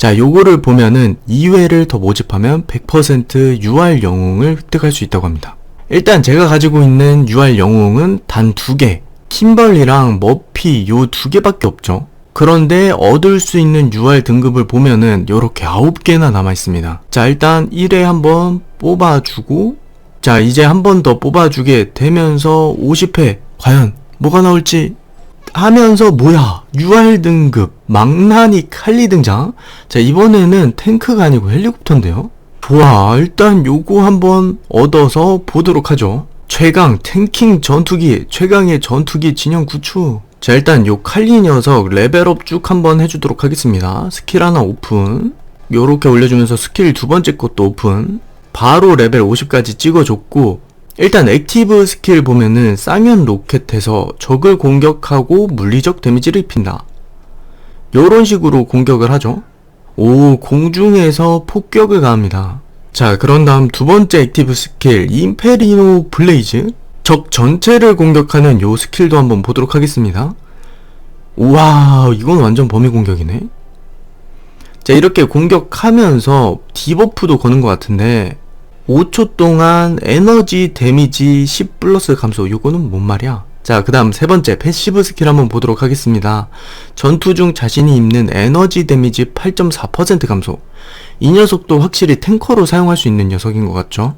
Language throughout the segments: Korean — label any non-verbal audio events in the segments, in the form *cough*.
자, 요거를 보면은 2회를 더 모집하면 100% UR 영웅을 획득할 수 있다고 합니다. 일단 제가 가지고 있는 UR 영웅은 단 두 개. 킴벌리랑 머피 요 두 개밖에 없죠. 그런데 얻을 수 있는 UR 등급을 보면은 요렇게 9개나 남아 있습니다. 자, 일단 1회 한번 뽑아주고 자, 이제 한 번 더 뽑아주게 되면서 50회 과연 뭐가 나올지 하면서 뭐야 UR 등급 망나니 칼리 등장. 자 이번에는 탱크가 아니고 헬리콥터인데요. 좋아 일단 요거 한번 얻어서 보도록 하죠. 최강 탱킹 전투기 최강의 전투기 진영 구축. 자 일단 요 칼리 녀석 레벨업 쭉 한번 해주도록 하겠습니다. 스킬 하나 오픈. 요렇게 올려주면서 스킬 두 번째 것도 오픈. 바로 레벨 50까지 찍어줬고 일단 액티브 스킬 보면은 쌍연 로켓에서 적을 공격하고 물리적 데미지를 입힌다. 요런 식으로 공격을 하죠. 오, 공중에서 폭격을 가합니다. 자, 그런 다음 두 번째 액티브 스킬, 임페리노 블레이즈. 적 전체를 공격하는 요 스킬도 한번 보도록 하겠습니다. 우와, 이건 완전 범위 공격이네. 자, 이렇게 공격하면서 디버프도 거는 것 같은데, 5초 동안 에너지 데미지 10 플러스 감소. 요거는 뭔 말이야? 자, 그 다음 세 번째 패시브 스킬 한번 보도록 하겠습니다. 전투 중 자신이 입는 에너지 데미지 8.4% 감소. 이 녀석도 확실히 탱커로 사용할 수 있는 녀석인 것 같죠?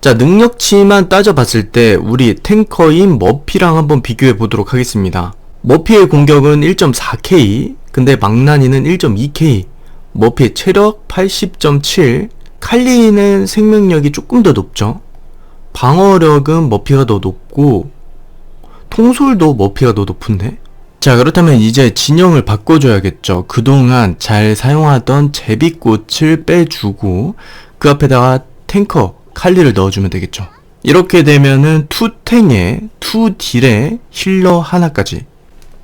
자, 능력치만 따져봤을 때 우리 탱커인 머피랑 한번 비교해 보도록 하겠습니다. 머피의 공격은 1.4K, 근데 망나니는 1.2K. 머피의 체력 80.7, 칼리는 생명력이 조금 더 높죠. 방어력은 머피가 더 높고 통솔도 머피가 더 높은데? 자 그렇다면 이제 진영을 바꿔줘야겠죠. 그동안 잘 사용하던 제비꽃을 빼주고 그 앞에다가 탱커 칼리를 넣어주면 되겠죠. 이렇게 되면은 투탱에 투딜에 힐러 하나까지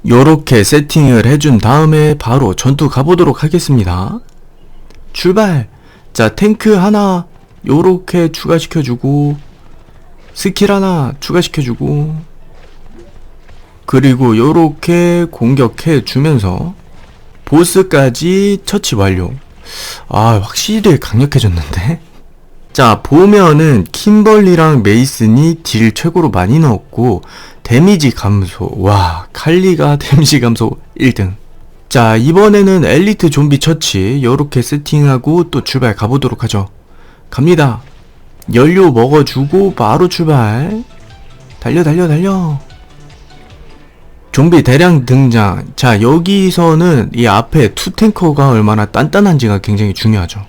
요렇게 세팅을 해준 다음에 바로 전투 가보도록 하겠습니다. 출발! 자, 탱크 하나 요렇게 추가시켜주고 스킬 하나 추가시켜주고 그리고 요렇게 공격해 주면서 보스까지 처치 완료. 아, 확실히 강력해졌는데? *laughs* 자, 보면은 킴벌리랑 메이슨이 딜 최고로 많이 넣었고 데미지 감소. 와, 칼리가 *laughs* 데미지 감소 1등. 자, 이번에는 엘리트 좀비 처치 요렇게 세팅하고 또 출발 가보도록 하죠. 갑니다. 연료 먹어주고 바로 출발. 달려 달려 달려. 좀비 대량 등장. 자, 여기서는 이 앞에 투탱커가 얼마나 단단한지가 굉장히 중요하죠.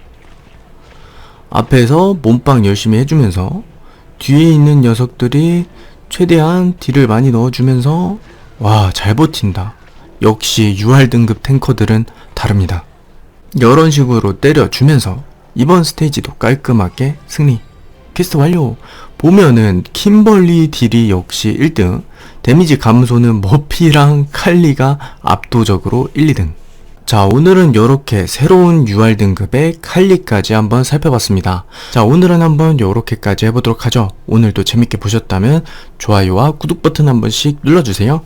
앞에서 몸빵 열심히 해주면서 뒤에 있는 녀석들이 최대한 딜을 많이 넣어주면서 와, 잘 버틴다. 역시 UR 등급 탱커들은 다릅니다. 이런 식으로 때려주면서 이번 스테이지도 깔끔하게 승리. 퀘스트 완료. 보면은 킴벌리 딜이 역시 1등, 데미지 감소는 머피랑 칼리가 압도적으로 1, 2등. 자, 오늘은 이렇게 새로운 UR 등급의 칼리까지 한번 살펴봤습니다. 자, 오늘은 한번 이렇게까지 해보도록 하죠. 오늘도 재밌게 보셨다면 좋아요와 구독 버튼 한 번씩 눌러주세요.